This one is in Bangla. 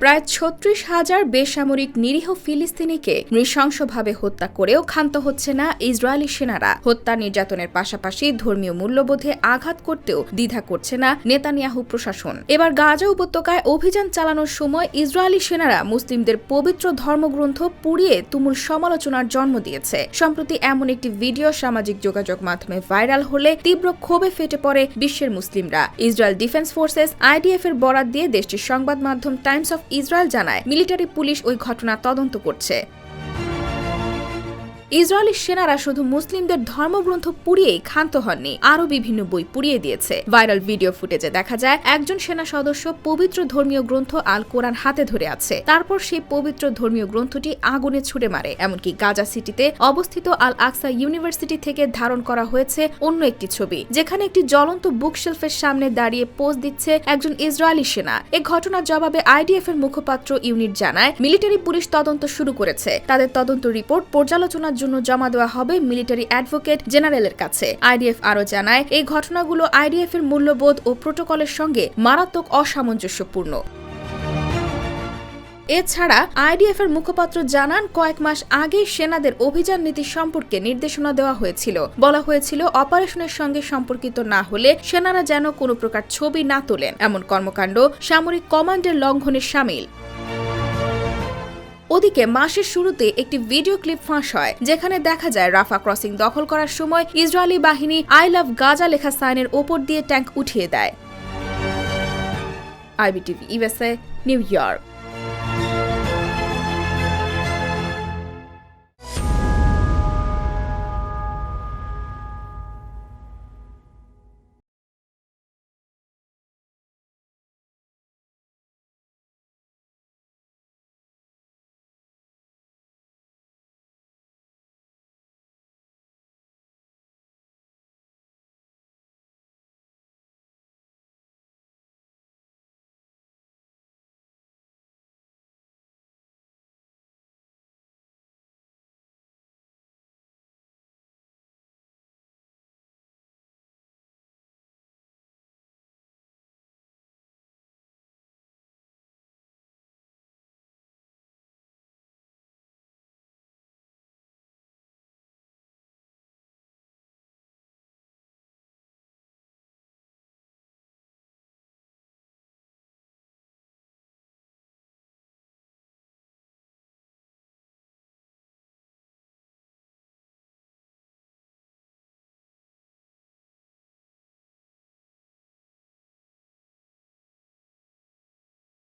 প্রায় ছত্রিশ হাজার বেসামরিক নিরীহ ফিলিস্তিনিকে নৃশংসভাবে হত্যা করেও ক্ষান্ত হচ্ছে না ইসরায়েলি সেনারা। হত্যা নির্যাতনের পাশাপাশি ধর্মীয় মূল্যবোধে আঘাত করতেও দ্বিধা করছে না নেতানিয়াহু প্রশাসন। এবার গাজা উপত্যকায় অভিযান চালানোর সময় ইসরায়েলি সেনারা মুসলিমদের পবিত্র ধর্মগ্রন্থ পুড়িয়ে তুমুল সমালোচনার জন্ম দিয়েছে। সম্প্রতি এমন একটি ভিডিও সামাজিক যোগাযোগ মাধ্যমে ভাইরাল হলে তীব্র ক্ষোভে ফেটে পড়ে বিশ্বের মুসলিমরা। ইসরায়েল ডিফেন্স ফোর্সেস আইডিএফ এর বরাত দিয়ে দেশটির সংবাদ মাধ্যম টাইমস অফ ইসরায়েল জানায়। মিলিটারি পুলিশ ওই ঘটনা তদন্ত করছে। ইসরায়েলি সেনারা শুধু মুসলিমদের ধর্মগ্রন্থ পুড়িয়েই ক্ষান্ত হননি, আরও বিভিন্ন বই পুড়িয়ে দিয়েছে। ভাইরাল ভিডিও ফুটেজে দেখা যায়, একজন সেনা সদস্য পবিত্র ধর্মীয় গ্রন্থ আল কোরআন হাতে ধরে আছে। তারপর সেই পবিত্র ধর্মীয় গ্রন্থটি আগুনে ছুড়ে মারে। এমনকি গাজা সিটিতে অবস্থিত আল আকসা ইউনিভার্সিটি থেকে ধারণ করা হয়েছে অন্য একটি ছবি। যেখানে একটি জ্বলন্ত বুকশেলফের সামনে দাঁড়িয়ে পোজ দিচ্ছে একজন ইসরায়েলি সেনা। এ ঘটনার জবাবে আইডিএফ এর মুখপাত্র ইউনিট জানায়, মিলিটারি পুলিশ তদন্ত শুরু করেছে। তাদের তদন্ত রিপোর্ট পর্যালোচনার জন্য জমা দেওয়া হবে মিলিটারি অ্যাডভোকেট জেনারেলের কাছে। আইডিএফ আরও জানায়, এই ঘটনাগুলো আইডিএফ এর মূল্যবোধ ও প্রোটোকলের সঙ্গে মারাত্মক অসামঞ্জস্যপূর্ণ। এছাড়া, আইডিএফ এর মুখপাত্র জানান, কয়েক মাস আগে সেনাদের অভিযান নীতি সম্পর্কে নির্দেশনা দেওয়া হয়েছিল। বলা হয়েছিল, অপারেশনের সঙ্গে সম্পর্কিত না হলে সেনারা যেন কোনো প্রকার ছবি না তোলেন। এমন কর্মকাণ্ড সামরিক কমান্ডের লঙ্ঘনের সামিল। ওদিকে মাসের শুরুতে একটি ভিডিও ক্লিপ ফাঁস হয়, যেখানে দেখা যায় রাফা ক্রসিং দখল করার সময় ইসরায়েলি বাহিনী আই লাভ গাজা লেখা সাইনের ওপর দিয়ে ট্যাঙ্ক উঠিয়ে দেয়। IBTV, USA, New York.